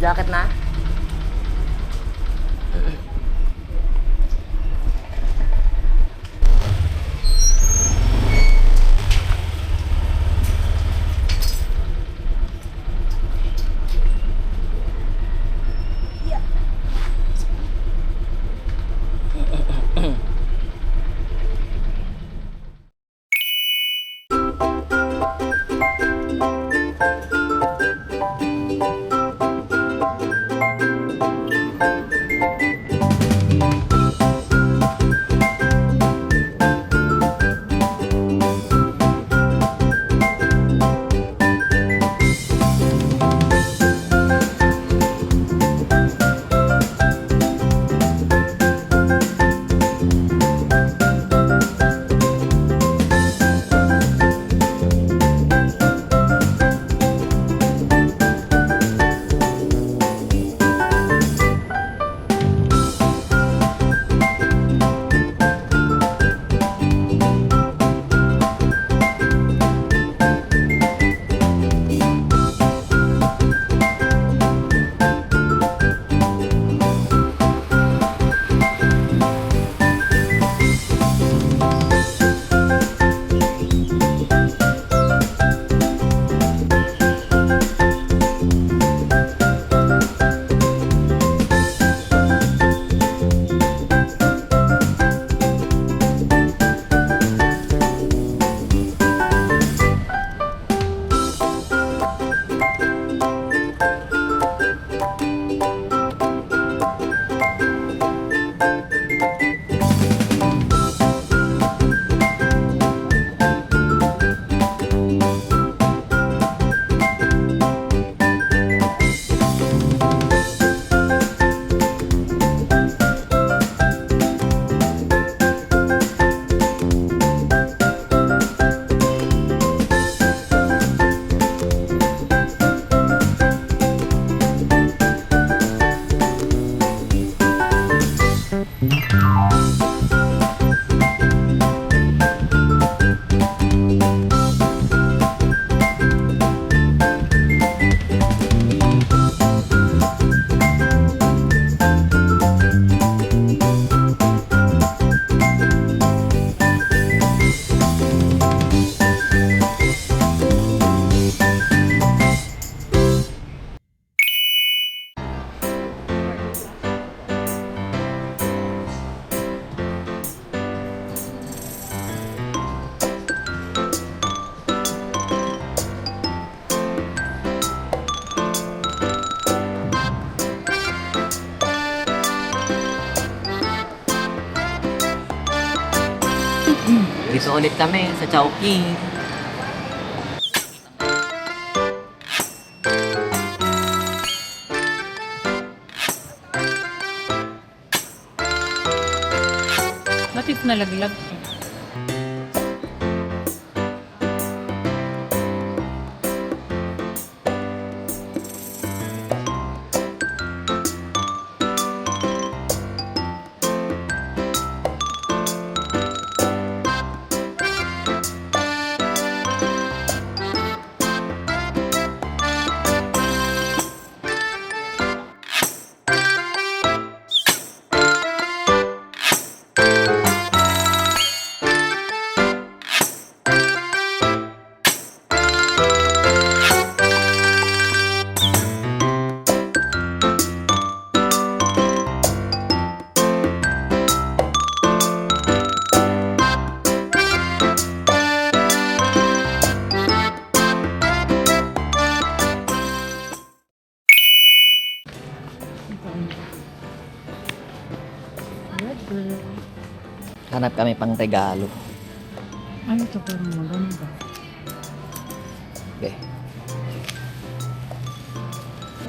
Jacket na? Dito ulit kami sa Chowking. Bakit nalaglag? Hanap kami pang regalo. Ano ito parang maganda? Be.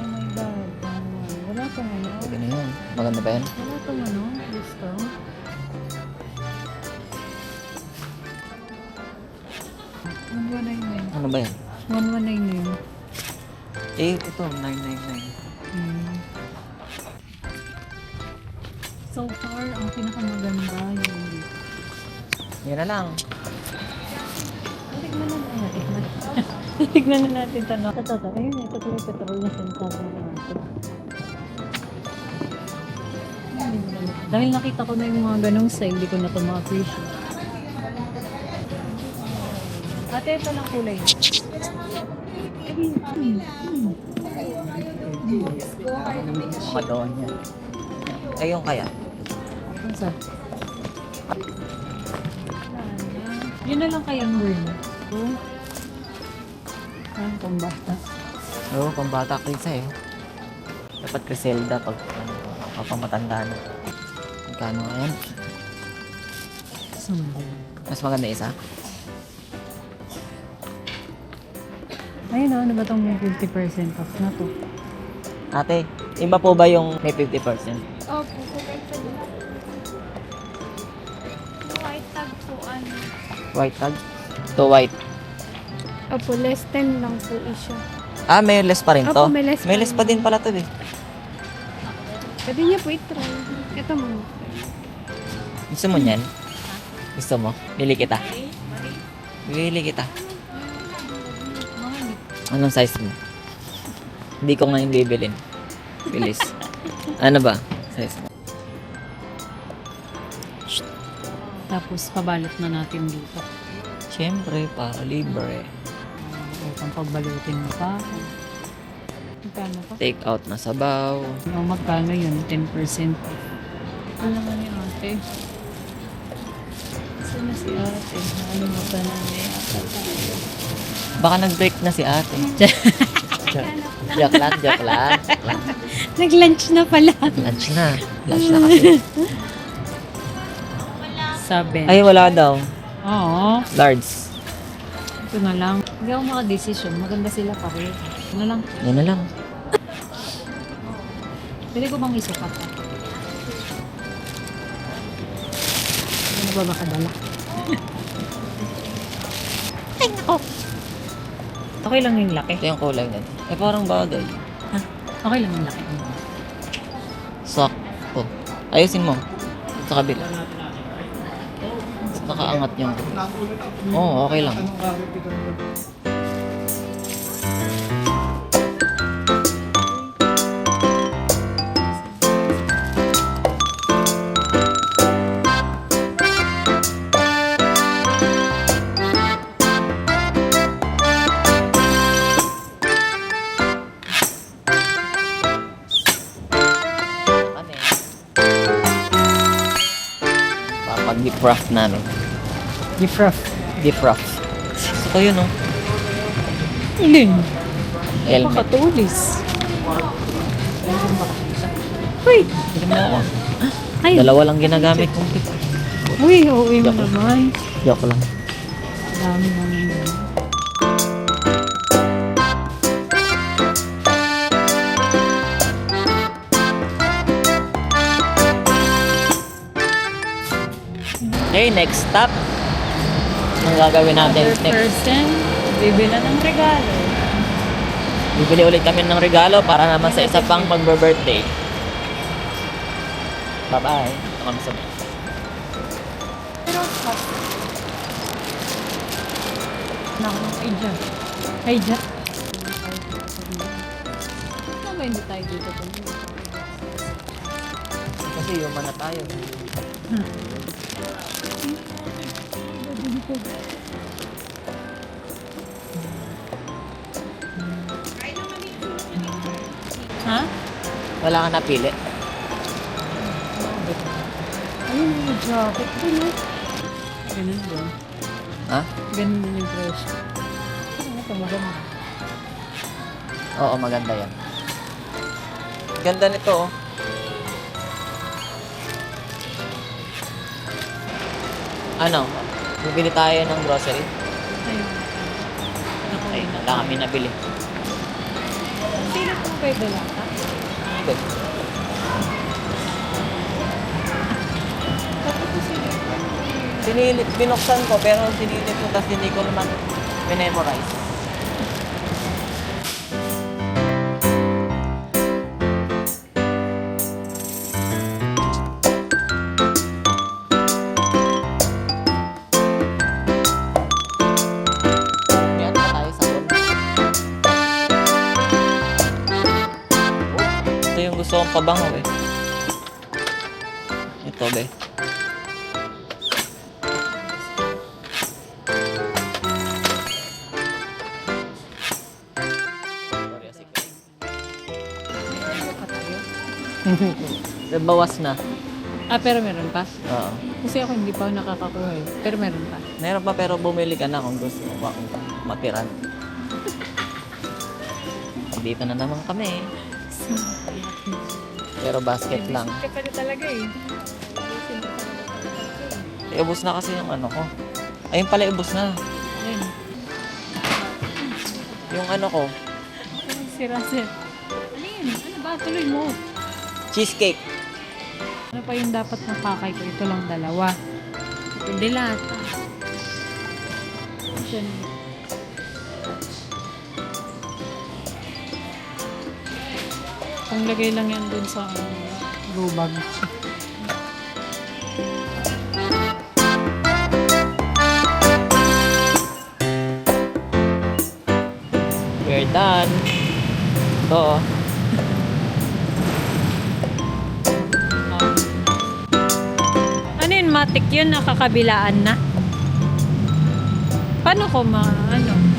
Oh my God. Ano? Wala kang ano? Pwede na yun. Maganda ba yan? Wala kang ano? Nine. Ano ba yan? One one nine nine. Eh, ito. 999. Hmm. So far, ang pinakamaganda yung Yan na lang. Tignan na natin. Tignan. Na natin ito. no? Ito, ito. Ayun, ito yung petrol na sinasabi natin. Dahil nakita ko na yung mga ganong sale, hindi ko na ito ma-appreciate. Ate, ito lang kulay. Mga doon yan. Ayun kaya. Ano sa? Yun na lang kayang word. Oh. Ah, pambata. Oo, pang bata Krisa eh. Dapat Criselda pag ano, papamatanda na. Magkano nga yan? Sumbo. Mas maganda isa? Ayun na, ano ba itong may 50% off na to? Ate, iba po ba yung may 50%? Opo, kulay pa din. White tag po ano. White tag? To white. Opo, less 10 lang po isya. Ah, may less pa rin to? Opo, may less May pa less pa din pala to eh. Pwede niya po i-try. Ito mo. Gusto mo niyan? Gusto mo? Bili kita. Bili kita. Anong size mo? Hindi ko ngayon bibilin. Bilis. ano ba? Size mo? Tapos, pabalot na natin dito. Siyempre, para libre. Uh, upang pagbalutin mo pa. Magkano pa? Take out na sabaw. O, magkano yun? 10% off. Ano naman yung ate? Saan na si ate? Ano mo ba na niya yata tayo? Baka nag-break na si ate. lang, joke lang. Joke lang. Nag-lunch na pala. Lunch na. Lunch na kasi. Sabi. Ay, wala daw. Oo. Large. Ito na lang. Hindi ako makadesisyon. Maganda sila pareho. Ito na lang. Yan na lang. Pwede ko bang isukat? Ano ba makadala? Ay, nako. Okay lang yung laki. Ito yung kulay na. Eh, parang bagay. Okay lang yung laki. Sakto. Ayusin mo. Sa kabila. Nakaangat yung... Oo, oh, okay lang. Papag-defrost namin. Wrap. Defrost. Gusto ko yun, oh. Ilin. Helmet. Pakatulis. Uy! Hindi mo ako. Ay! Dalawa lang ginagamit kong tip. Uy, uuwi mo naman. Joke lang. Dami naman Okay, next stop. Ang gagawin natin Other next. person, bibila ng regalo. Bibili ulit kami ng regalo para naman sa isa pang mag-birthday. Bye-bye. Ito kami sa Naku, ay dyan. Ay dyan. Ano ba hindi tayo dito? Kasi human na tayo. Ha? Wala ka napili. Ayun yung jacket ko, no? Ganun din. Ha? Ganun din yung presyo. Ano ito maganda? Oo, maganda yan. Ganda nito, oh. Ano? Bibili tayo ng grocery? Ayun. Naku, Ay, wala kami nabili. Sino po kayo dalata? Good. Tapos ko sino? Sinilip, binuksan ko, pero sinilip ko kasi hindi ko naman memorize. Pabango eh. to, be. Bawas na. Ah, pero meron pa? Oo. Kasi ako hindi pa ako nakakakuha eh. Pero meron pa. Meron pa pero bumili ka na kung gusto mo pa- matiran. Dito na naman kami. Pero basket lang. Ka pala talaga eh. Eh, ubos na kasi yung ano ko. Ayun pala, ubos na. Ayun. Yung ano ko, Si Russell. Ano yun? Ano ba? Tuloy mo. cheesecake. Ano pa yung dapat nakakay ko? Ito lang dalawa. Ito dilata. Diyan. Kung lagay lang yan dun sa ano, go bag. We're done. Ito, oh. Ano yun? Matic yun? Nakakabilaan na? Paano ko ma... ano?